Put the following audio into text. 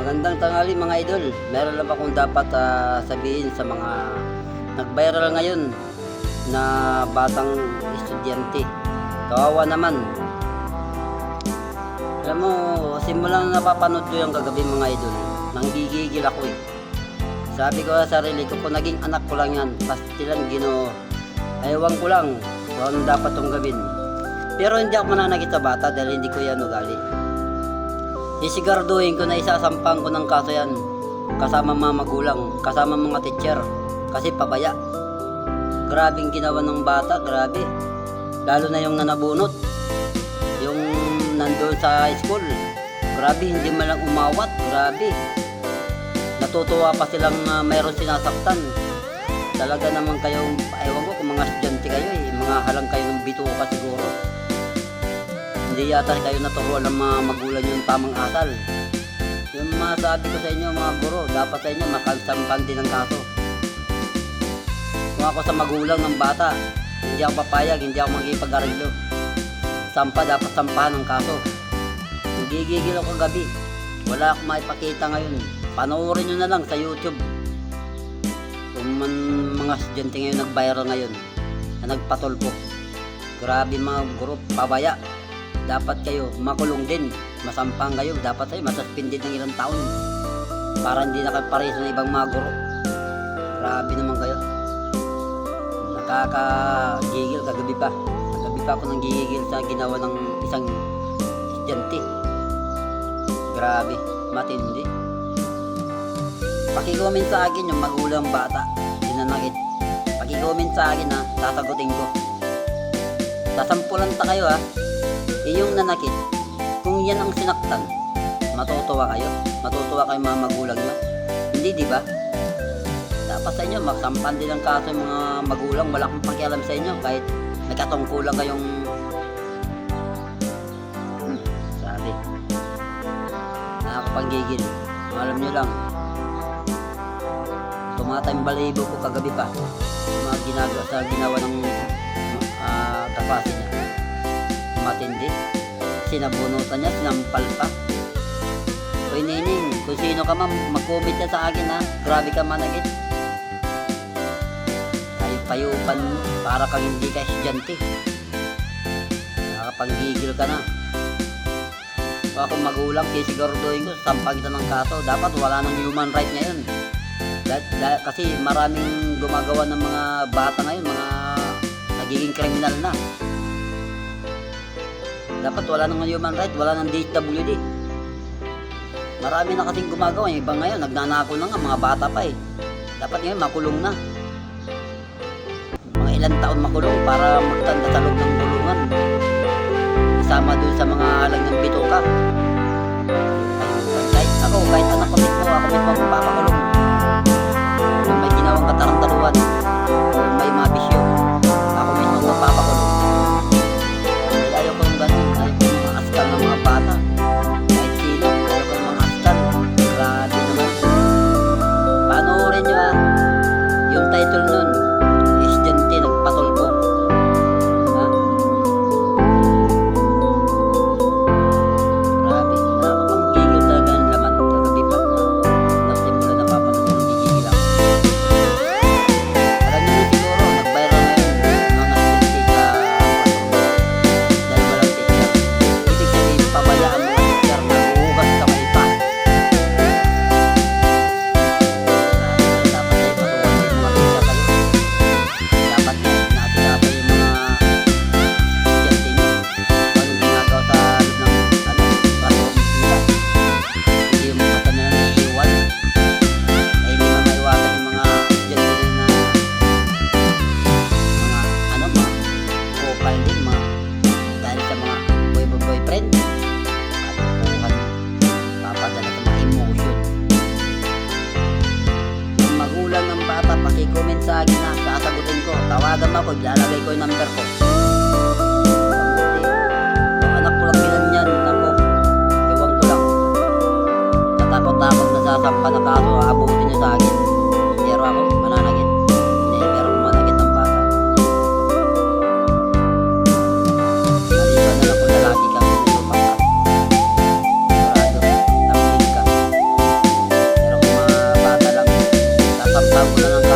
Magandang tanghali mga idol. Meron lang akong dapat ah, sabihin sa mga nag-viral ngayon na batang estudyante. Kawawa naman. Alam mo, simulang napapanood ko yung kagabi mga idol. Nanggigigil ako eh. Sabi ko sa sarili ko, kung naging anak ko lang yan, pastilan gino. Ewan ko lang kung anong dapat tong gawin. Pero hindi ako mananakit sa bata dahil hindi ko yan ugali. Sisiguraduhin ko na isasampang ko ng kaso yan kasama mga magulang, kasama mga teacher kasi pabaya. Grabing ginawa ng bata, grabe. Lalo na yung nanabunot. Yung nandoon sa school. Grabe, hindi man lang umawat. Grabe. Natutuwa pa silang uh, mayroon sinasaktan. Talaga naman kayong, ewan ko kung mga estudyante kayo eh. Mga halang kayo ng bituka siguro. Hindi yata kayo naturuan ng mga magulang yung tamang asal. Yung masabi ko sa inyo mga guro, dapat sa inyo makalsampan din ng kaso. Kung ako sa magulang ng bata, hindi ako papayag, hindi ako magipag-ariglo. Sampa, dapat sampahan ng kaso. Nagigigil ako gabi. Wala akong maipakita ngayon. Panoorin nyo na lang sa YouTube. Kung man mga estudyante ngayon nag-viral ngayon, na nagpatulpo. Grabe mga guro, pabaya. Dapat kayo makulong din. Masampang kayo. Dapat kayo masuspended ng ilang taon. Para hindi nakapareso ng ibang mga guro. Grabe naman kayo. Nakakagigil kagabi pa. Kagabi pa ako nang gigigil sa ginawa ng isang estudyante. Grabe, matindi. Pakicomment sa akin yung magulang bata. Sinanakit. Pakicomment sa akin ha, sasagutin ko. Sasampulan ta kayo ha. Iyong nanakit, kung yan ang sinaktan, matutuwa kayo. Matutuwa kayo mga magulang nyo. Hindi, di ba? Dapat sa inyo, magsampan din ang kaso yung mga magulang. Wala akong pakialam sa inyo kahit may katungkulan kayong hmm, sabi. Nakakapanggigil. Alam nyo lang, tumatayong balibo ko kagabi pa. Yung mga ginagawa sa ginawa ng uh, kapasi niya. Matindi. Sinabunutan niya, sinampal pa. Uy, Nining, kung sino ka man, mag-comment ka sa akin ha. Grabe ka managit. Ay, payupan mo. Para kang hindi ka estudyante. Nakapanggigil ka na. Kung ako magulang, sisiguraduhin ko, sampag kita ng kaso. Dapat wala nang human right ngayon. Dahil, dahil, kasi maraming gumagawa ng mga bata ngayon, mga nagiging kriminal na. Dapat wala nang human right, wala nang DHWD. Marami na kasing gumagawa. Yung iba ngayon, nagnanako na nga, mga bata pa eh. Dapat ngayon, makulong na. Mga ilang taon makulong para magtanda sa loob ng kulungan. Isama doon sa mga halang ng bituka. Ayun, kahit ako, kahit anak ko mismo, ako mismo mapapakulong. lagi na sasagutin ko. Tawagan mo ako, ilalagay ko yung number ko. Yung anak ko lang bilang yan, ako. Ewan ko lang. Natakot-takot na sasampan na kaso aabutin niya sa akin. Pero ako, mananagin. Hindi, pero mananagin ng bata. Maliban na ako lalaki kami. Tama ko na